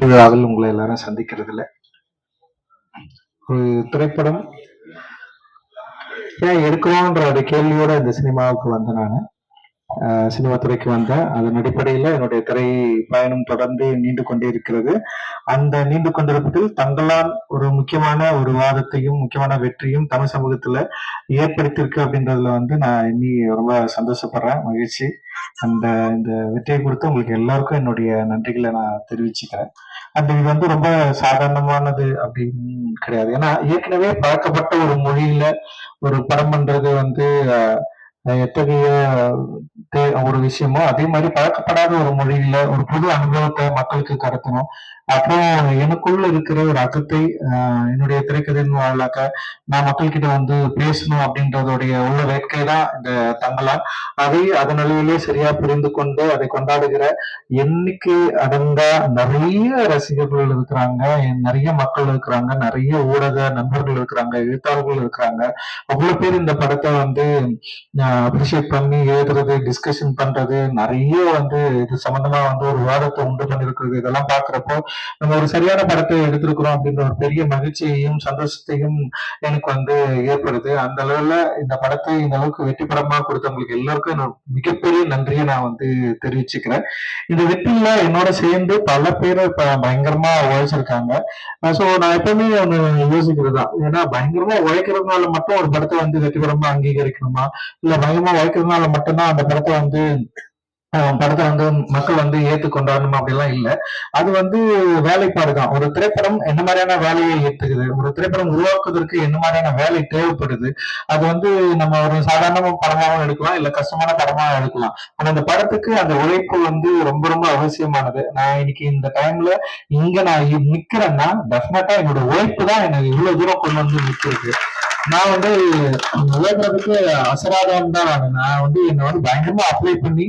விழாவில் உங்களை எல்லாரும் சந்திக்கிறதுல ஒரு திரைப்படம் ஏன் எடுக்கிறோன்ற ஒரு கேள்வியோட இந்த சினிமாவுக்கு வந்தேன் நான். சினிமா துறைக்கு வந்தேன் அதன் அடிப்படையில் என்னுடைய திரை பயணம் தொடர்ந்து நீண்டு கொண்டே இருக்கிறது அந்த நீண்டு கொண்டிருப்பதில் தங்களால் ஒரு முக்கியமான ஒரு வாதத்தையும் முக்கியமான வெற்றியும் தமிழ் சமூகத்துல ஏற்படுத்தியிருக்கு அப்படின்றதுல வந்து நான் இன்னி ரொம்ப சந்தோஷப்படுறேன். மகிழ்ச்சி. அந்த இந்த வெற்றியை கொடுத்து உங்களுக்கு எல்லாருக்கும் என்னுடைய நன்றிகளை நான் தெரிவிச்சுக்கிறேன். அந்த இது வந்து ரொம்ப சாதாரணமானது அப்படின்னு கிடையாது. ஏன்னா ஏற்கனவே பழக்கப்பட்ட ஒரு மொழியில ஒரு படம் பண்றது வந்து எத்தகைய ஒரு விஷயமோ அதே மாதிரி பழக்கப்படாத ஒரு மொழியில ஒரு புது அனுபவத்தை மக்களுக்கு கடத்தணும். அப்புறம் எனக்குள்ள இருக்கிற ஒரு அகத்தை என்னுடைய திரைக்கதையின் வாயிலாக நான் மக்கள்கிட்ட வந்து பேசணும் அப்படின்றதுடைய உள்ள வேட்கை தான் இந்த தங்கலாம் அதை அதன் நிலையிலே சரியா புரிந்து கொண்டு அதை கொண்டாடுகிற எண்ணிக்கை அடங்கா நிறைய ரசிகர்கள் இருக்கிறாங்க நிறைய மக்கள் இருக்கிறாங்க நிறைய ஊடக நண்பர்கள் இருக்கிறாங்க எழுத்தாளர்கள் இருக்கிறாங்க. அவ்வளவு பேர் இந்த படத்தை வந்து அப்ரிஷியேட் பண்ணி எழுதுறது டிஸ்கஷன் பண்றது நிறைய வந்து இது சம்பந்தமா வந்து ஒரு விவாதத்தை உண்டு பண்ணிருக்கிறது இதெல்லாம் பாக்குறப்போ நம்ம ஒரு சரியான படத்தை எடுத்திருக்கிறோம் அப்படின்ற ஒரு பெரிய மகிழ்ச்சியையும் சந்தோஷத்தையும் எனக்கு வந்து ஏற்படுது. அந்த அளவுல இந்த படத்தை இந்த அளவுக்கு வெற்றி படமா கொடுத்தவங்களுக்கு எல்லாருக்கும் என்னோட மிகப்பெரிய நன்றியை நான் வந்து தெரிவிச்சுக்கிறேன். இந்த வெற்றியில என்னோட சேர்ந்து பல பேர் இப்ப பயங்கரமா உழைச்சிருக்காங்க. சோ நான் எப்பவுமே ஒண்ணு யோசிக்கிறது? தான் ஏன்னா பயங்கரமா உழைக்கிறதுனால மட்டும் ஒரு படத்தை வந்து வெற்றி படமா அங்கீகரிக்கணுமா? இல்ல பயங்கரமா உழைக்கிறதுனால மட்டும்தான் அந்த படத்தை வந்து படத்தை வந்து மக்கள் வந்து ஏத்து கொண்டாடணும் அப்படிலாம் இல்ல. அது வந்து வேலைப்பாடு தான். ஒரு திரைப்படம் என்ன மாதிரியான வேலையை ஏத்துக்குது? ஒரு திரைப்படம் உருவாக்குவதற்கு என்ன மாதிரியான வேலை தேவைப்படுது? அது வந்து நம்ம ஒரு சாதாரண படமாவும் எடுக்கலாம் இல்ல கஷ்டமான படமாவும் எடுக்கலாம். ஆனா அந்த படத்துக்கு அந்த உழைப்பு வந்து ரொம்ப ரொம்ப அவசியமானது. நான் இன்னைக்கு இந்த டைம்ல இங்க நான் நிக்கிறேன்னா டெஃபினட்டா என்னோட உழைப்பு தான் எனக்கு இவ்வளவு தூரம் கொண்டு வந்து நிக்கிறது நான் வந்து உழைக்கிறதுக்கு அசராதம் தான் நான். நான் வந்து என்னை வந்து பயங்கரமா அப்ளை பண்ணி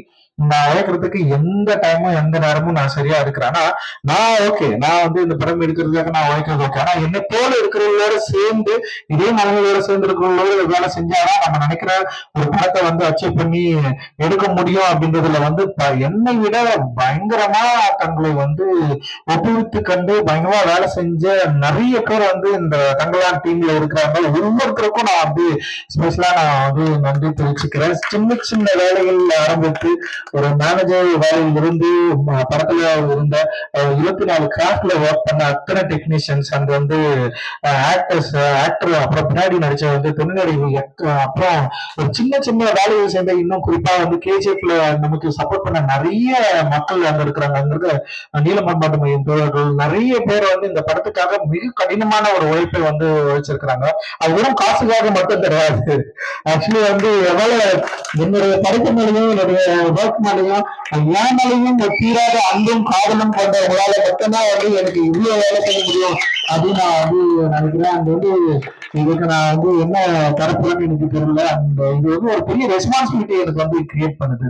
நான் உழைக்கிறதுக்கு எந்த டைமும் எந்த நேரமும் நான் சரியா இருக்கிறேன். ஆனா நான் ஓகே நான் வந்து இந்த படம் எடுக்கிறதுக்காக நான் உழைக்கிறது ஓகே ஆனா என்ன போல இருக்கிறவங்களோட சேர்ந்து இதே மனநிலையோட சேர்ந்து இருக்கிறவங்களோட வேலை செஞ்சாதான் நம்ம நினைக்கிற ஒரு படத்தை வந்து அச்சீவ் பண்ணி எடுக்க முடியும் அப்படின்றதுல வந்து ப- என்னை விட பயங்கரமா தங்களை வந்து ஒப்புவித்து கண்டு பயங்கரமா வேலை செஞ்ச நிறைய பேர் வந்து இந்த தங்களான் டீம்ல இருக்கிறாங்க. ஒவ்வொருத்தருக்கும் நான் வந்து ஸ்பெஷலா நான் வந்து நன்றி தெரிவிச்சுக்கிறேன். சின்ன சின்ன வேலைகள் ஆரம்பித்து ஒரு மேனேஜர் வேலையில் இருந்து படத்துல இருந்த இருபத்தி நாலு கிராஃப்ட்ல ஒர்க் பண்ண அத்தனை டெக்னீஷியன்ஸ் அண்ட் வந்து ஆக்டர்ஸ் ஆக்டர் அப்புறம் பின்னாடி நடிச்ச வந்து துணைநடிகை அப்புறம் ஒரு சின்ன சின்ன வேலையை சேர்ந்த இன்னும் குறிப்பா வந்து கேஜிஎஃப்ல நமக்கு சப்போர்ட் பண்ண நிறைய மக்கள் அங்க இருக்கிறாங்க. அங்க இருக்க நீலமன்பாட்டு மையம் தோழர்கள் நிறைய பேர் வந்து இந்த படத்துக்காக மிக கடினமான ஒரு உழைப்பை வந்து உழைச்சிருக்கிறாங்க. அது வெறும் காசுக்காக மட்டும் கிடையாது. ஆக்சுவலி வந்து எவ்வளவு என்னுடைய படத்து மேலேயும் என்னுடைய ஒர்க் மேலேயும் என் தீராத அன்பும் காதலும் கொண்ட உங்களால மட்டும்தான் வந்து எனக்கு இவ்வளவு வேலை செய்ய முடியும். அப்படின்னு நான் வந்து நினைக்கிறேன். அந்த வந்து இதுக்கு நான் வந்து என்ன தரப்புறேன்னு எனக்கு தெரியல. அந்த இது வந்து ஒரு பெரிய ரெஸ்பான்சிபிலிட்டி எனக்கு வந்து கிரியேட் பண்ணுது.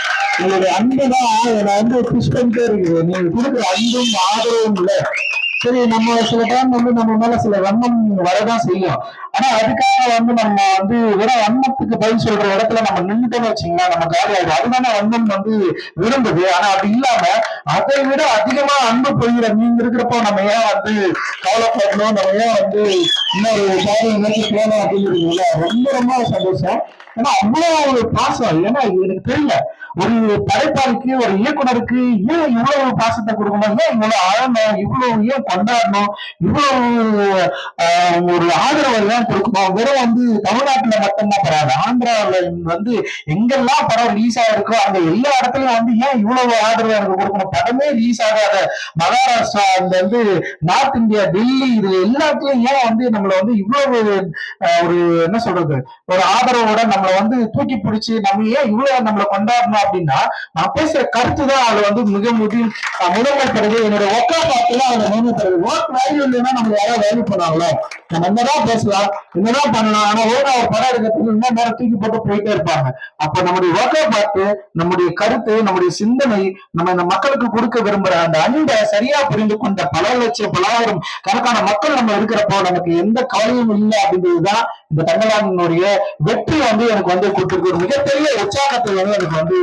உங்களுடைய அன்பு தான் என்னை வந்து புஷ் பண்ணிட்டே இருக்குது. நீங்க கொடுக்குற அன்பும் ஆதரவும் இல்ல. சரி நம்ம சில டைம் வந்து நம்ம மேல சில வன்மம் வரதான் செய்யும். ஆனா அதுக்காக வந்து நம்ம வந்து வெறும் வன்மத்துக்கு பதில் சொல்ற இடத்துல நம்ம நின்றுட்டோம்னு வச்சீங்கன்னா நம்ம காலி ஆயிடும். அதுதானே வன்மம் வந்து விரும்புது. ஆனா அது இல்லாம அதை விட அதிகமா அன்பு பொய்கிற நீங்க இருக்கிறப்போ நம்ம ஏன் வந்து கவலைப்படணும்? நம்ம ஏன் வந்து இன்னொரு சாரி நோக்கி போகணும் அப்படிங்கிறதுல ரொம்ப ரொம்ப சந்தோஷம். ஏன்னா அவ்வளவு ஒரு பாசம். ஏன்னா இது எனக்கு தெரியல. ஒரு படைப்பாளிக்கு ஒரு இயக்குனருக்கு ஏன் இவ்வளவு பாசத்தை கொடுக்கணும்? ஏன் இவ்வளவு ஆழணும்? இவ்வளவு ஏன் கொண்டாடணும்? இவ்வளவு ஆஹ், ஒரு ஆதரவு ஏன் கொடுக்கணும்? வெறும் வந்து தமிழ்நாட்டுல மட்டும்தான் பரவாயில்ல. ஆந்திராவுல வந்து எங்கெல்லாம் படம் ரிலீஸ் ஆயிருக்கோ அந்த எல்லா இடத்துலயும் வந்து ஏன் இவ்வளவு ஆதரவு எனக்கு கொடுக்கணும்? படமே ரிலீஸ் ஆகாத மகாராஷ்டிரா அந்த வந்து நார்த் இந்தியா டெல்லி இது எல்லாத்துலயும் ஏன் வந்து நம்மள வந்து இவ்வளவு ஒரு என்ன சொல்றது? ஒரு ஆதரவோட நம்மளை வந்து தூக்கி பிடிச்சி நம்ம ஏன் இவ்வளவு நம்மளை கொண்டாடணும்? அப்படின்னா நான் பேசுற கருத்து தான் அதுல வந்து மிக முடி அஹ் முதன்மைப்படுது என்னோட ஒர்க்கா பார்த்து தான் அதுல முதன்மைப்படுது ஒர்க் வேல்யூ இல்லைன்னா நம்ம யாராவது வேல்யூ பண்ணாங்களோ? நம்ம என்னதான் பேசலாம் என்னதான் பண்ணலாம் ஆனா ஒழுங்கா அவர் படம் எடுக்கிறதுக்கு இன்னும் நேரம் தூக்கி போட்டு போயிட்டே இருப்பாங்க. அப்ப நம்முடைய ஒர்க்கை பார்த்து நம்முடைய கருத்து நம்முடைய சிந்தனை நம்ம இந்த மக்களுக்கு கொடுக்க விரும்புற அந்த அன்பை சரியா புரிந்து கொண்ட பல லட்சம் பலாயிரம் கணக்கான மக்கள் நம்ம இருக்கிறப்போ நமக்கு எந்த கவலையும் இல்லை அப்படின்றதுதான் இந்த தங்கலாமனுடைய வெற்றி வந்து எனக்கு வந்து கொடுத்துருக்கு. ஒரு மிகப்பெரிய உற்சாகத்தை வந்து எனக்கு வந்து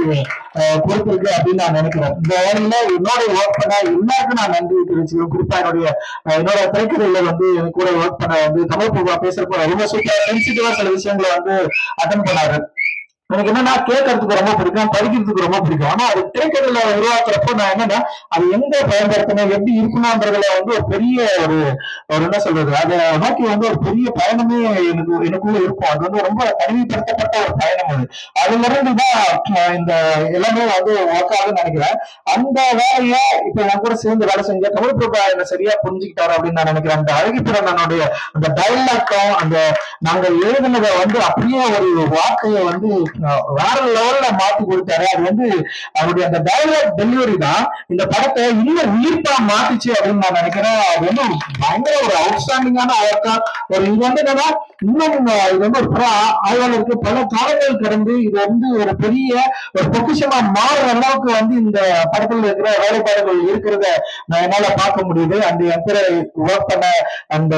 அஹ், கொடுத்திருக்கு அப்படின்னு நான் நினைக்கிறேன். இந்த வேலையில என்னோட ஒர்க் பண்ண எல்லாருக்கும் நான் நன்றி தெரிவிச்சுக்கிறேன். குறிப்பா என்னுடைய என்னோட திரைக்கதையில வந்து என் கூட ஒர்க் பண்ண வந்து தமிழ் பூர்வா பேசுறப்போ ரொம்ப சூப்பரா சென்சிட்டிவா சில விஷயங்களை வந்து அட்டன் பண்ணாரு. எனக்கு என்னன்னா கேட்கறதுக்கு ரொம்ப பிடிக்கும் படிக்கிறதுக்கு ரொம்ப பிடிக்கும். ஆனா அது திரைக்கதையில உருவாக்குறப்போ நான் என்னன்னா அது எங்க பயன்படுத்தணும் எப்படி இருக்கணும்ன்றதுல வந்து ஒரு பெரிய ஒரு ஒரு என்ன சொல்றது அதை நோக்கி வந்து ஒரு பெரிய பயணமே எனக்கு எனக்குள்ள இருக்கும். அது வந்து ரொம்ப தனிமைப்படுத்தப்பட்ட ஒரு பயணம் அது. அதுல இருந்துதான் இந்த எல்லாமே வந்து ஒர்க் ஆகுதுன்னு நினைக்கிறேன். அந்த வேலையை இப்ப என் கூட சேர்ந்து வேலை செஞ்ச தமிழ் பிரபா என்ன சரியா புரிஞ்சுக்கிட்டாரு அப்படின்னு நான் நினைக்கிறேன். அந்த அழகிப்பிரனுடைய அந்த டைலாக்கும் அந்த நாங்க எழுதுனதை வந்து அப்படியே ஒரு வாக்கையை வந்து வேற லெவல்ல மாத்தி கொடுத்தாரு. அது வந்து அவருடைய அந்த டைலாக் டெலிவரி தான். இந்த படத்தை இன்னும் உயிர்ப்பா மாத்திச்சு அப்படின்னு நான் நினைக்கிறேன். அது வந்து பயங்கர ஒரு அவுட்ஸ்டாண்டிங்கான ஒர்க்கா ஒரு இது வந்து என்னன்னா இன்னும் இது வந்து ஒரு பல ஆய்வாளருக்கு பல காலங்கள் கடந்து இது வந்து ஒரு பெரிய ஒரு பொக்கிஷமா மாறுற அளவுக்கு வந்து இந்த படத்துல இருக்கிற வேலைப்பாடுகள் இருக்கிறத நான் என்னால பார்க்க முடியுது. அந்த என் ஒர்க் பண்ண அந்த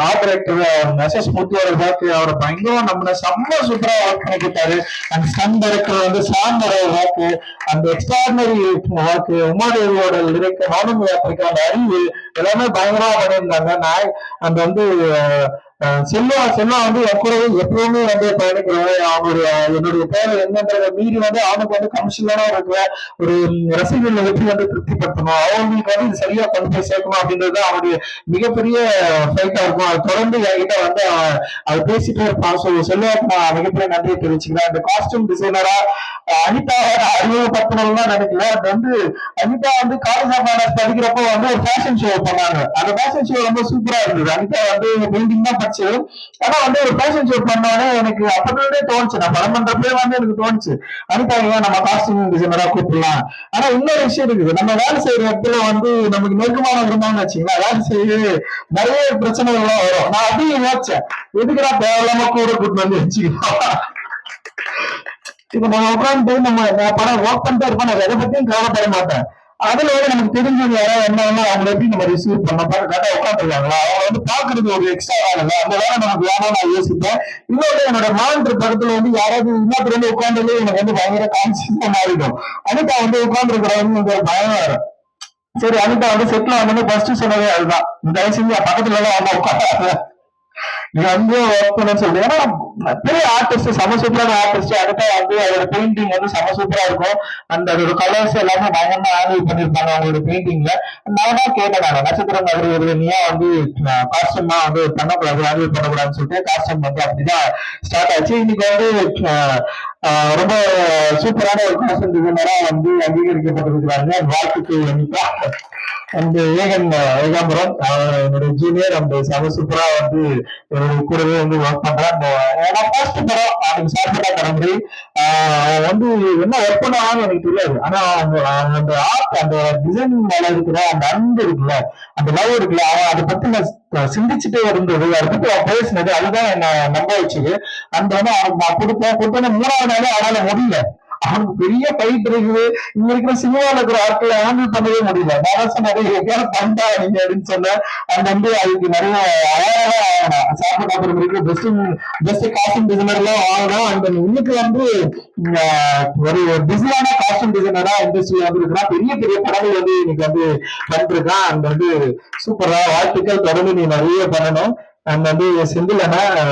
art director S S Murthy பார்த்து அவரை பயங்கரம் நம்மள செம்ம சூப்பரா ஒர்க் பண்ணி கொடுத்தாரு அந்த சன் டைரக்டர் வந்து சாந்தரோட ஒர்க் அந்த எக்ஸ்ட்ராடினரி ஒர்க் உமாதேவியோட லிரிக் மௌனம் யாத்திரைக்கான அறிவு எல்லாமே பயங்கரமா பண்ணியிருந்தாங்க. நான் அந்த வந்து அஹ், அஹ், செல்வா செல்வா வந்து என் எப்பவுமே வந்து பயணிக்கிறவன் அவனுடைய என்னுடைய தேவை என்னன்றத மீறி வந்து அவனுக்கு வந்து கமிஷனான இருக்கிற ஒரு ரசிகர்களை எப்படி வந்து திருப்திப்படுத்தணும். அவங்களுக்கு வந்து இது சரியா கொண்டு போய் சேர்க்கணும் அப்படின்றது தான் அவனுடைய மிகப்பெரிய ஃபைட்டா இருக்கும். அது தொடர்ந்து என்கிட்ட வந்து அது பேசிட்டே இருப்பான். ஸோ செல்வாக்கு நான் மிகப்பெரிய நன்றியை தெரிவிச்சுக்கிறேன். அந்த காஸ்டியூம் டிசைனரா அனிதா அறிமுகப்படுத்தணும்னு நினைக்கல அது வந்து அனிதா வந்து காலேஜ் ஆஃப் ஆனர்ஸ் படிக்கிறப்போ வந்து ஒரு ஃபேஷன் ஷோ பண்ணாங்க. அந்த ஃபேஷன் ஷோ ரொம்ப சூப்பரா இருந்தது. அனிதா வந்து பெயிண்டிங் தான் படிச்சது. ஆனா வந்து ஒரு ஃபேஷன் ஷோ பண்ணோடனே எனக்கு அப்பவே தோணுச்சு. நான் படம் பண்றப்பவே வந்து எனக்கு தோணுச்சு. அனிதா ஏன் நம்ம காஸ்டியூம் டிசைனரா கூப்பிடலாம். ஆனா இன்னொரு விஷயம் இருக்குது. நம்ம வேலை செய்யற இடத்துல வந்து நமக்கு நெருக்கமான இருந்தான்னு வச்சுங்களா வேலை செய்ய நிறைய பிரச்சனைகள் எல்லாம் வரும். நான் அதையும் யோசிச்சேன். எதுக்குடா தேவையில்லாம கூட கூட்டு வந்து வச்சுக்கலாம் இப்ப நம்ம உட்காந்து நம்ம படம் ஒர்க் பண்ணிட்டே இருப்பேன் நான் எதை பத்தியும் கவலைப்பட மாட்டேன். அதுல நமக்கு தெரிஞ்சவங்க யாராவது என்ன அவங்க எப்படி நம்ம ரிசீவ் பண்ண கரெக்டா உட்காந்துருக்காங்களா அவங்க வந்து பாக்குறது ஒரு எக்ஸ்ட்ரா வேலை அந்த வேலை நமக்கு வேணாம் நான் யோசிப்பேன். இன்னொரு என்னோட மானிட்டர் பக்கத்துல வந்து யாராவது இன்னொரு வந்து உட்காந்துலே எனக்கு வந்து பயங்கர கான்சியஸா மாறிடும். அனிதா வந்து உட்காந்துருக்கிறவங்க ஒரு பயம் வரும் சரி அனிதா வந்து செட்டில் வந்து ஃபர்ஸ்ட் சொன்னதே அதுதான். தயவு செஞ்சு பக்கத்துல எல்லாம் அவங்க உட்காந்து நீ வந்து ஒர்க் பண்ண சொல்லி. ஏன்னா பெரிய ஆர்டிஸ்ட் செம சூப்பரான ஆர்டிஸ்ட் அடுத்த வந்து அதோட பெயிண்டிங் வந்து செம சூப்பரா இருக்கும். அந்த அதோட கலர்ஸ் எல்லாமே பயங்கரமா ஆங்கிள் பண்ணிருப்பாங்க அவங்களோட பெயிண்டிங்ல நான் தான் கேட்டேன் நான் நட்சத்திரம் நகர் ஒரு நீயா வந்து காஸ்டியூமா வந்து பண்ணக்கூடாது ஆங்கிள் பண்ணக்கூடாதுன்னு சொல்லிட்டு காஸ்டியூம் வந்து அப்படிதான் ஸ்டார்ட் ஆச்சு. இன்னைக்கு வந்து ரொம்ப சூப்பரான ஒரு காஸ்டியூம் டிசைனரா வந்து அங்கீகரிக்கப்பட்டிருக்கிறாங்க. வாழ்த்துக்கள் அனிதா. அந்த ஏகன் ஏகாம்பரம். அவர் என்னுடைய ஜூனியர் அந்த செம சூப்பரா வந்து என்னுடைய கூடவே வந்து ஒர்க் பண்றேன் ஏன்னா ஃபர்ஸ்ட் படம் அவனுக்கு சாப்பிட்டா கடம்பி வந்து என்ன ஒர்க் பண்ணுவான்னு எனக்கு தெரியாது. ஆனா அவங்க அந்த ஆர்ட் அந்த டிசைன் மேல இருக்கிற அந்த அன்பு இருக்குல்ல அந்த லவ் இருக்குல்ல அவன் அதை பத்தி நான் சிந்திச்சுட்டே இருந்தது. அதை பத்தி அவன் பேசினது அதுதான் என்ன நம்ப வச்சுது. அந்த வந்து அவனுக்கு நான் கொடுப்பேன் கொடுத்தோன்னே மூணாவது நாளே அவனால முடியல. அவனுக்கு பெரிய ஃபைட் இருக்குது. இங்க இருக்கிற சினிமாவில் இருக்கிற ஆட்களை ஹேண்டில் பண்ணவே முடியல. நான் நிறைய எப்படியாவது பண்டா நீங்க அப்படின்னு சொன்னேன் அந்த வந்து அதுக்கு நிறைய அழகாக ஆகணும். சாப்பிட்டு அப்புறம் இருக்கு பெஸ்ட் பெஸ்ட் காஸ்டியூம் டிசைனர் எல்லாம் ஆகணும். அந்த இன்னைக்கு வந்து ஒரு பிஸியான காஸ்டியூம் டிசைனரா இண்டஸ்ட்ரி வந்து இருக்கிறான். பெரிய பெரிய படங்கள் வந்து இன்னைக்கு வந்து பண்ணிருக்கான் அந்த வந்து சூப்பரா வாழ்த்துக்கள். தொடர்ந்து நீ நிறைய பண்ணணும். நம்ம வந்து செந்தில்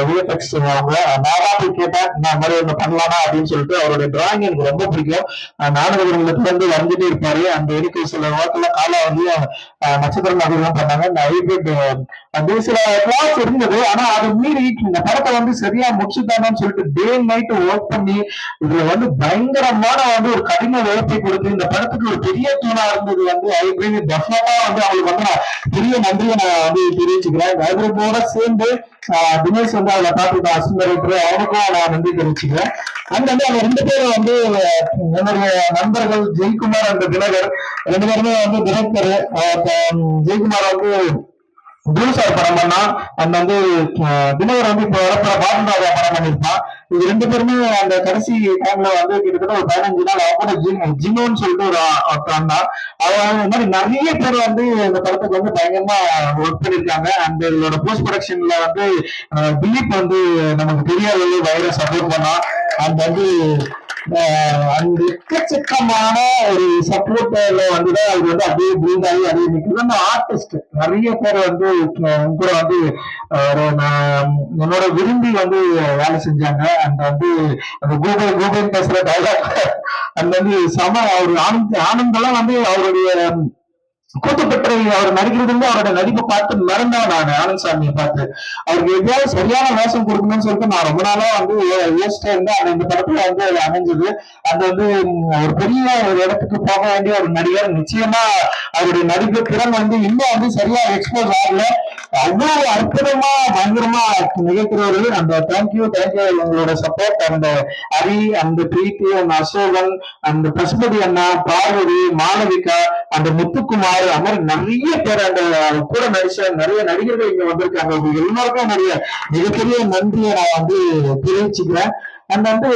விஎஃப்எக்ஸ் அவங்க. நான் கேட்டேன். நான் மாதிரி ஒன்று பண்ணலாமா அப்படின்னு சொல்லிட்டு அவருடைய டிராயிங் எனக்கு ரொம்ப பிடிக்கும். அஹ் நாடகங்களை தொடர்ந்து வந்துட்டே இருப்பாரு. அந்த எனக்கு சில வாக்கில் காலை வந்து நட்சத்திரம் நகர்லாம் பண்ணாங்க. இந்த ஹைபிரிட் அது சில கிளாஸ் இருந்தது. ஆனா அது மீறி இந்த படத்தை வந்து சரியா முடிச்சுட்டாங்கன்னு சொல்லிட்டு டே நைட் ஒர்க் பண்ணி இதுல வந்து பயங்கரமான வந்து ஒரு கடின உழைப்பை கொடுத்து இந்த படத்துக்கு ஒரு பெரிய தூணா இருந்தது வந்து ஹைபிரிட் டெஃபினட்டா வந்து அவங்களுக்கு வந்து நான் பெரிய நன்றியை நான் வந்து தெரிவிச்சுக்கிறேன். ஹைபிரிட்டோட போட சேர்ந்து தினேஷ் வந்து அதுல பாத்துக்கிட்ட அசுந்தரிட்டு அவனுக்கும் நான் நன்றி தெரிவிச்சுக்கிறேன். அண்ட் வந்து அவங்க ரெண்டு பேரும் வந்து என்னுடைய நண்பர்கள் ஜெயக்குமார் அந்த தினகர். ரெண்டு பேருமே வந்து டிரெக்டர் ஜெயக்குமார் வந்து குரு சார் படம் பண்ணா அந்த வந்து தினகர் வந்து இப்போ வரப்போற பாபு படம் பண்ணியிருப்பான். இது ரெண்டு பேருமே அந்த கடைசி டைம்ல வந்து கிட்டத்தட்ட ஒரு பதினஞ்சு நாள் அவங்க கூட ஜிம் ஜினோன்னு சொல்லிட்டு ஒரு ஒருத்தன் தான். அவன் இந்த மாதிரி நிறைய பேர் வந்து இந்த படத்துக்கு வந்து பயங்கரமா ஒர்க் பண்ணிருக்காங்க. அந்த இதோட போஸ்ட் ப்ரொடக்ஷன்ல வந்து திலீப் வந்து நமக்கு தெரியாத வைரஸ் சப்போர்ட் பண்ணா. அந்த வந்து ஆஹ் அந்த எக்கச்சக்கமான ஒரு சப்போர்ட்ல வந்துதான் அவர் வந்து அப்படியே பில்ட் ஆகி அப்படியே நிற்குது அந்த ஆர்டிஸ்ட் நிறைய பேர் வந்து கூட வந்து நான் என்னோட விரும்பி வந்து வேலை செஞ்சாங்க. அந்த வந்து அந்த கூகுள் கூகுள் பேசுற டைலாக் அந்த வந்து சம அவர் ஆனந்த் ஆனந்தெல்லாம் வந்து அவருடைய கூட்டுப்பற்றை அவர் நடிக்கிறது வந்து அவரோட நடிப்பை பார்த்து மறந்தான் நான் ஆனந்த் சாமியை பார்த்து. அவருக்கு எப்படியாவது சரியான வேஷம் கொடுக்கணும்னு சொல்லிட்டு நான் ரொம்ப நாளா வந்து யோசிச்சே இருந்தேன். அந்த இந்த படத்துல வந்து அது அமைஞ்சது. அது வந்து ஒரு பெரிய ஒரு இடத்துக்கு போக வேண்டிய ஒரு நடிகர். நிச்சயமா அவருடைய நடிப்பு திறன் வந்து இன்னும் வந்து சரியா எக்ஸ்போஸ் ஆகல. அவ்வளவு அற்புதமா பயங்கரமா நிகழ்த்துறவர்கள் அந்த தேங்க்யூ தேங்க்யூ உங்களோட சப்போர்ட் அந்த ஹரி அந்த பிரீத்தி அந்த அசோகன் அந்த பசுபதி அண்ணா பார்வதி மாளவிகா அந்த முத்துக்குமார் அது மாதிரி நிறைய பேர் அந்த கூட நடிச்ச நிறைய நடிகர்கள் இங்க வந்திருக்காங்க. அவங்க எல்லாருக்கும் என்னுடைய மிகப்பெரிய நன்றியை நான் வந்து தெரிவிச்சுக்கிறேன். அந்த வந்து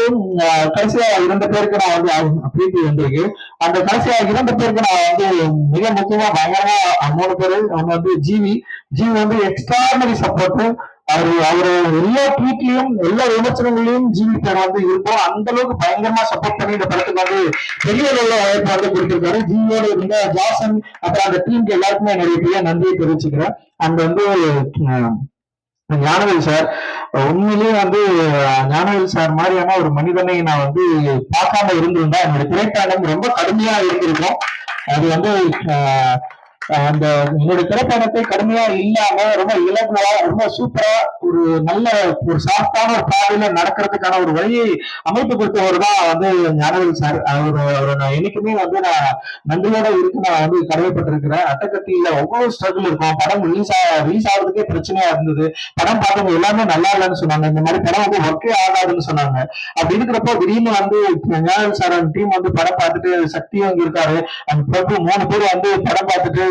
கடைசியா இரண்டு பேருக்கு நான் வந்து பிரீத்தி வந்திருக்கு. அந்த கடைசியா இரண்டு பேருக்கு நான் வந்து மிக முக்கியமா பயங்கரமா மூணு பேரு. அவங்க வந்து ஜிவி. ஜிவி வந்து எக்ஸ்ட்ராடனரி சப்போர்ட் அவரு அவரு எல்லா ட்வீட்லயும் எல்லா விமர்சனங்களையும் ஜிவி வந்து இருக்கும் அந்த அளவுக்கு பயங்கரமா சப்போர்ட் பண்ணி இந்த படத்துக்கு வந்து பெரிய அளவுல வாய்ப்பு வந்து கொடுத்திருக்காரு ஜிவியோட இருந்த ஜாசன் அப்புறம் அந்த டீமுக்கு எல்லாருக்குமே என்னுடைய பெரிய நன்றியை தெரிவிச்சுக்கிறேன். அந்த வந்து ஞானவேல் சார் உண்மையிலேயே வந்து ஞானவேல் சார் மாதிரியான ஒரு மனிதனை நான் வந்து பார்க்காம இருந்திருந்தா என்னோட திரைப்படம் ரொம்ப கடுமையா இருந்திருக்கும். அது வந்து அந்த என்னுடைய திரைப்படத்தை கடுமையா இல்லாம ரொம்ப இலகுவா ரொம்ப சூப்பரா ஒரு நல்ல ஒரு சாஃப்டான ஒரு பாதையில நடக்கிறதுக்கான ஒரு வழியை அமைத்து கொடுத்தவர் தான் வந்து ஞானவேல் சார். அவர் அவரை நான் என்னைக்குமே வந்து நான் நன்றியோட இருக்கு. நான் வந்து கடமைப்பட்டிருக்கிறேன். அட்டக்கத்தியில ஒவ்வொரு ஸ்ட்ரகிள் இருக்கும். படம் ரிலீஸ் ரிலீஸ் ஆகிறதுக்கே பிரச்சனையா இருந்தது. படம் பார்த்தவங்க எல்லாமே நல்லா இல்லைன்னு சொன்னாங்க. இந்த மாதிரி படம் வந்து ஒர்க்கே ஆகாதுன்னு சொன்னாங்க. அப்படி இருக்கிறப்போ திடீர்னு வந்து ஞானவேல் சார் டீம் வந்து படம் பார்த்துட்டு சக்தியும் இருக்காரு. அந்த பிரபு மூணு பேர் வந்து படம் பார்த்துட்டு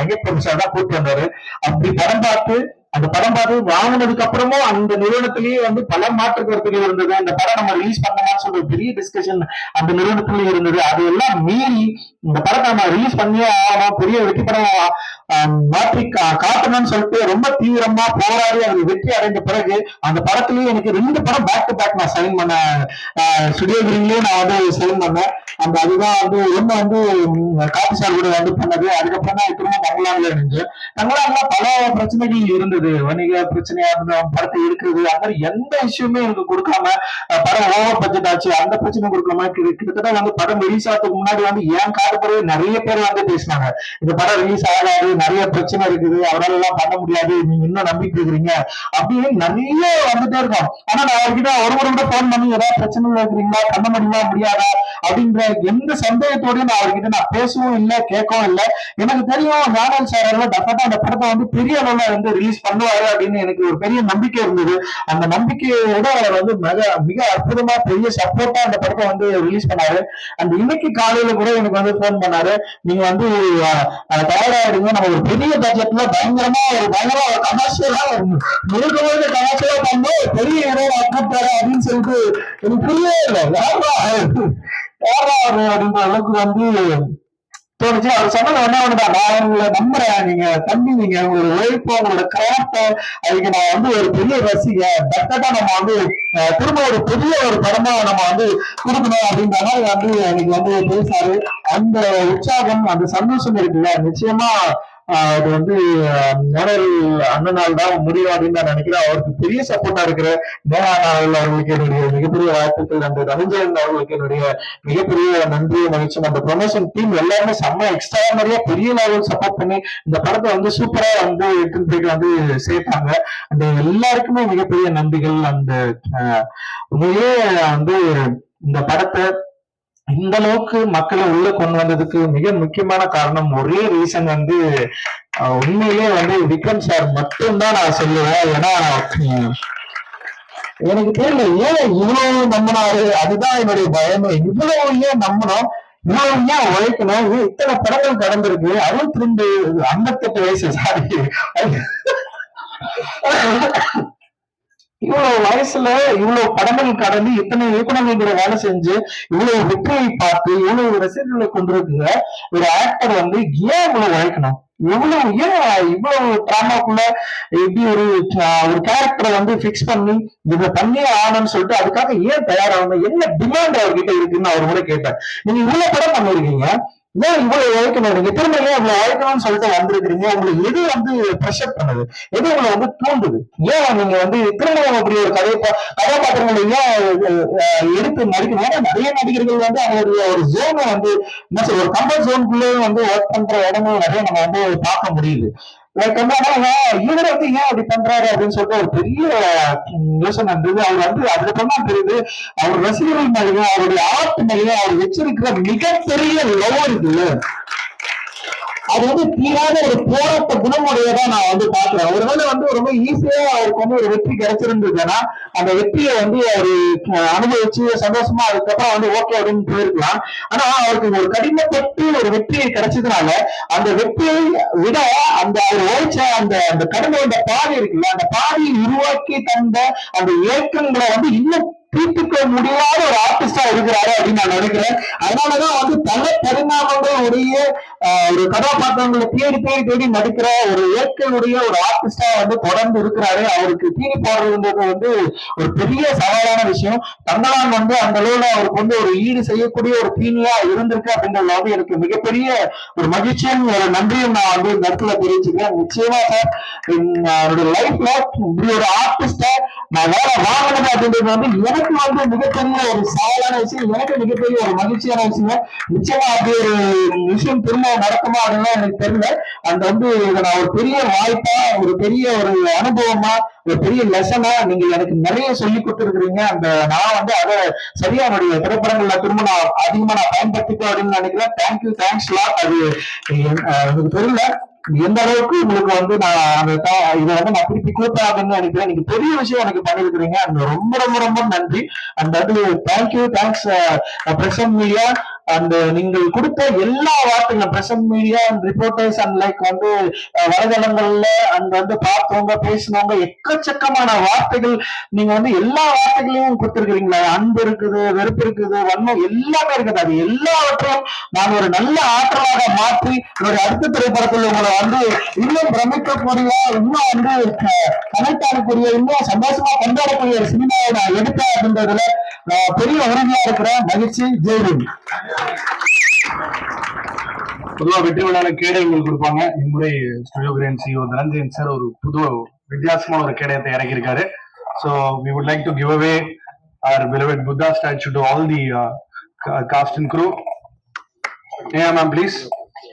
வெங்கட்பிரபு சார் தான் கூப்பிட்டு வந்தாரு. அப்படி படம் பார்த்து அந்த படம் பார்த்து வாங்கினதுக்கு அப்புறமும் அந்த நிறுவனத்திலேயே வந்து பல மாற்று கருத்துக்கள் இருந்தது. அந்த படம் நம்ம ரிலீஸ் பண்ணலாம்னு சொல்லி ஒரு பெரிய டிஸ்கஷன் அந்த நிறுவனத்திலேயே இருந்தது. அது எல்லாம் மீறி இந்த படத்தை நம்ம ரிலீஸ் பண்ணியே ஆகணும் பெரிய வெற்றி படம் மாற்றி கா- காட்டணும்னு சொல்லிட்டு ரொம்ப தீவிரமா போராடி அது வெற்றி அடைந்த பிறகு அந்த படத்துலயே எனக்கு ரெண்டு படம் பேக் டு பேக் நான் சைன் பண்ண ஸ்டுடியோ கிரீன்லயே நான் வந்து சைன் பண்ணேன். அந்த அதுதான் வந்து ஒண்ணு வந்து காப்பி சார் கூட வந்து பண்ணது. அதுக்கப்புறம் தான் திரும்ப மங்களான்ல இருந்துச்சு மங்களான்ல பல பிரச்சனைகள் இருந்தது. வணிக பிரச்சனையா இருந்தோம் படத்தை இருக்கிறது அந்த மாதிரி எந்த இஷ்யூமே எனக்கு கொடுக்காம படம் ஓவர் பட்ஜெட் ஆச்சு. அந்த பிரச்சனை கொடுக்காம கிட்ட- கிட்டத்தட்ட வந்து படம் ரிலீஸ் ஆகிறதுக்கு முன்னாடி வந்து ஏன் காடு பிறகு நிறைய பேர் வந்து பேசினாங்க. இந்த படம் ரிலீஸ் ஆகாது நிறைய பிரச்சனை இருக்குது அவரால் எல்லாம் பண்ண முடியாது நீங்க இன்னும் நம்பிட்டு இருக்கிறீங்க அப்படின்னு நிறைய வந்துட்டே இருக்கும் ஆனா நான் அவர்கிட்ட ஒரு ஒரு கூட போன் பண்ணி ஏதாவது பிரச்சனை இருக்கிறீங்களா? பண்ண முடியுமா? முடியாதா? அப்படின்ற எந்த சந்தேகத்தோடயும் நான் அவர்கிட்ட நான் பேசவும் இல்லை கேட்கவும் இல்லை. எனக்கு தெரியும் ஞானல் சார் எல்லாம் டெஃபர்ட்டா அந்த படத்தை வந்து பெரிய அளவுல வந்து ரிலீஸ் பண்ணுவாரு அப்படின்னு எனக்கு ஒரு பெரிய நம்பிக்கை இருந்தது. அந்த நம்பிக்கையோட அவர் வந்து மிக மிக அற்புதமா பெரிய சப்போர்ட்டா அந்த படத்தை வந்து ரிலீஸ் பண்ணாரு. அந்த இன்னைக்கு காலையில கூட எனக்கு வந்து போன் பண்ணாரு. நீங்க வந்து தயாராகிடுங்க நம்ம ஒரு பெரிய பட்ஜெட்ல பயங்கரமா ஒரு பயங்கரமா ஒரு கமர்ஷியலா முழுக்க முழுக்க கமர்ஷியலா பண்ணோம் பெரிய இடம் கூப்பிட்டாரு அப்படின்னு சொல்லிட்டு எனக்கு புரியவே இல்லை. யாரா யாரா அப்படின்ற அளவுக்கு வந்து தோணுச்சு அவர் சொன்னது என்ன ஒண்ணுதான். நான் உங்களை நம்புறேன். நீங்க தம்பி நீங்க உங்களோட உழைப்பு உங்களோட கிராஃப்ட் அதுக்கு நான் வந்து ஒரு பெரிய ரசிக டெஃபினட்டா நம்ம வந்து திரும்ப ஒரு புதிய ஒரு படமா நம்ம வந்து கொடுக்கணும் அப்படின்ற மாதிரி வந்து எனக்கு வந்து பேசாரு அந்த உற்சாகம் அந்த சந்தோஷம் இருக்குல்ல நிச்சயமா அது வந்து ஆஹ் நேரல் அண்ணனால் தான் முடியும் அப்படின்னு நான் நினைக்கிறேன். அவருக்கு பெரிய சப்போர்ட்டா இருக்கிற நேரா நாவல் அவர்களுக்கு என்னுடைய மிகப்பெரிய வாழ்த்துக்கள் அந்த ரவிஞ்சரன் அவர்களுக்கு என்னுடைய மிகப்பெரிய நன்றி மகிழ்ச்சி. அந்த ப்ரொமோஷன் டீம் எல்லாருமே செம்ம எக்ஸ்ட்ராடனரியா பெரிய லெவல் சப்போர்ட் பண்ணி இந்த படத்தை வந்து சூப்பரா வந்து எடுத்துட்டு போயிட்டு வந்து சேர்த்தாங்க. அந்த எல்லாருக்குமே மிகப்பெரிய நன்றிகள். அந்த ஆஹ் உண்மையிலேயே வந்து இந்த படத்தை இந்த அளவுக்கு மக்களை உள்ள கொண்டு வந்ததுக்கு மிக முக்கியமான காரணம் ஒரே ரீசன் வந்து உண்மையிலேயே வந்து விக்ரம் சார் மட்டும்தான் நான் சொல்லுவேன். ஏன்னா எனக்கு தெரியல ஏன் இவ்வளவு நம்பினாரு? அதுதான் என்னுடைய பயமே. இவ்வளவு ஏன் நம்பணும்? இவ்வளவு ஏன் உழைக்கணும்? இத்தனை படங்கள் கடந்திருக்கு. அறுபத்தி ரெண்டு ஐம்பத்தெட்டு வயசு சாரி இவ்வளவு வயசுல இவ்வளவு படங்கள் கடந்து இத்தனை இயக்குநர்கள் கூட வேலை செஞ்சு இவ்வளவு வெற்றியை பார்த்து இவ்வளவு ரசிகர்களை கொண்டிருக்கிற ஒரு ஆக்டர் வந்து ஏன் இவ்வளவு உழைக்கணும்? இவ்வளவு ஏன் இவ்வளவு டிராமாக்குள்ள எப்படி ஒரு ஒரு கேரக்டரை வந்து பிக்ஸ் பண்ணி இதை பண்ணியே ஆகணும்னு சொல்லிட்டு அதுக்காக ஏன் தயாராகணும்? என்ன டிமாண்ட் அவர்கிட்ட இருக்குன்னு அவர் கூட கேட்டார் நீங்க இவ்வளவு படம் பண்ணிருக்கீங்க. ஏன் இவ்வளவு உழைக்கணும்? நீங்க திரும்ப ஏன் இவ்வளவு உழைக்கணும்னு சொல்லிட்டு வந்திருக்கிறீங்க. உங்களுக்கு எது வந்து ப்ரெஷர் பண்ணுது? எது உங்களை வந்து தூண்டுது? ஏன் நீங்க வந்து திரும்ப அப்படி ஒரு கதை கதாபாத்திரங்களை ஏன் எடுத்து நடிக்கணும்? ஏன்னா நிறைய நடிகர்கள் வந்து அவங்களுடைய ஒரு ஜோனை வந்து என்ன சொல்ற ஒரு கம்பல் ஜோனுக்குள்ளே வந்து ஒர்க் பண்ற இடமும் நிறைய நம்ம வந்து பார்க்க முடியுது. லைக் இவரை வந்து ஏன் அப்படி பண்றாரு? அப்படின்னு சொல்லிட்டு ஒரு பெரிய யோசனை இருந்தது அவர் வந்து அதுக்கப்புறம் தெரியுது அவர் ரசிகர்கள் மேலேயும் அவருடைய ஆர்ட் மேலேயும் அவர் வச்சிருக்கிற மிகப்பெரிய லவ் இருக்குல்ல அது வந்து தீராத ஒரு போராட்ட குணமுடையதா நான் வந்து பாக்குறேன் ஒருவேளை வந்து ரொம்ப ஈஸியா அவருக்கு வந்து ஒரு வெற்றி கிடைச்சிருந்ததுன்னா அந்த வெற்றியை வந்து அவரு அனுபவிச்சு சந்தோஷமா அதுக்கப்புறம் வந்து ஓகே அப்படின்னு போயிருக்கலாம். ஆனா அவருக்கு ஒரு கடினப்பட்டு ஒரு வெற்றி கிடைச்சதுனால அந்த வெற்றியை விட அந்த அவர் உழைச்ச அந்த அந்த கடுமையோட பாதை இருக்குல்ல அந்த பாதையை உருவாக்கி தந்த அந்த இயக்கங்களை வந்து இன்னும் தீர்த்துக்க முடியாத ஒரு ஆர்டிஸ்டா இருக்கிறாரு அப்படின்னு நான் நினைக்கிறேன். அதனாலதான் வந்து பல பரிணாமங்கள் உடைய ஒரு கதாபாத்திரங்களை தேடி தேடி தேடி நடிக்கிற ஒரு இயற்கையுடைய ஒரு ஆர்டிஸ்டா வந்து தொடர்ந்து இருக்கிறாரு. அவருக்கு தீனி போடுறதுன்றது வந்து ஒரு பெரிய சவாலான விஷயம். தங்களான் வந்து அந்த அளவுல அவருக்கு வந்து ஒரு ஈடு செய்யக்கூடிய ஒரு தீனியா இருந்திருக்கு அப்படின்றது வந்து எனக்கு மிகப்பெரிய ஒரு மகிழ்ச்சியும் ஒரு நன்றியும் நான் வந்து இந்த இடத்துல தெரிவிச்சுக்கிறேன். நிச்சயமா சார் என்னோட லைஃப்ல இப்படி ஒரு ஆர்டிஸ்டா நான் வேலை வாங்கினது அப்படின்றது வந்து எனக்கு வந்து மிகப்பெரிய ஒரு சவாலான விஷயம் எனக்கு மிகப்பெரிய ஒரு மகிழ்ச்சியான விஷயம். நிச்சயமா அப்படி ஒரு விஷயம் திரும்ப நடக்குமா அப்படின்னு எனக்கு தெரியல. அந்த வந்து இதை நான் ஒரு பெரிய வாய்ப்பா ஒரு பெரிய ஒரு அனுபவமா ஒரு பெரிய லெசனா நீங்க எனக்கு நிறைய சொல்லி கொடுத்துருக்கீங்க அந்த நான் வந்து அதை சரியா என்னுடைய திரைப்படங்கள்ல திரும்ப நான் அதிகமா நான் பயன்படுத்திப்பேன் அப்படின்னு நினைக்கிறேன் தேங்க்யூ தேங்க்ஸ் லாட் அது எனக்கு தெரியல. எந்த அளவுக்கு உங்களுக்கு வந்து நான் அந்த இதை வந்து நான் திருப்பி கொடுப்பேன் அப்படின்னு நினைக்கிறேன். நீங்க பெரிய விஷயம் எனக்கு பண்ணிருக்கிறீங்க அந்த ரொம்ப ரொம்ப ரொம்ப நன்றி. அந்த இடத்துல thank you thanks present media. அந்த uh, நீங்கள் கொடுத்த எல்லா வார்த்தைகளும் present media and reporters and like வந்து uh, வலைதளங்கள்ல அங்க வந்து பார்த்தவங்க பேசினவங்க எக்கச்சக்கமான வார்த்தைகள் நீங்க வந்து எல்லா வார்த்தைகளையும் கொடுத்துருக்கிறீங்களா. அன்பு இருக்குது வெறுப்பு இருக்குது வன்மம் எல்லாமே இருக்குது. அது எல்லாவற்றையும் நான் ஒரு நல்ல ஆற்றலாக மாற்றி என்னுடைய அடுத்த திரைப்படத்தில் உங்களை வந்து இன்னும் பிரமிக்கக்கூடிய இன்னும் வந்து கனெக்ட் ஆகக்கூடிய இன்னும் சந்தோஷமா கொண்டாடக்கூடிய ஒரு சினிமாவை நான் எடுத்தேன் அப்படின்றதுல நான் பெரிய உறுதியா இருக்கிறேன். மகிழ்ச்சி. ஜெய்வின் பொதுவாக வெற்றி விழால கேடயங்கள் கொடுப்பாங்க. இம்முறை Studio Green CEO Dhananjayan sir ஒரு புது வித்தியாசமான ஒரு கேடயத்தை இறக்கியிருக்காரு. So we would like to give away our beloved Buddha statue to all the cast and crew ஏன் மேம் ப்ளீஸ்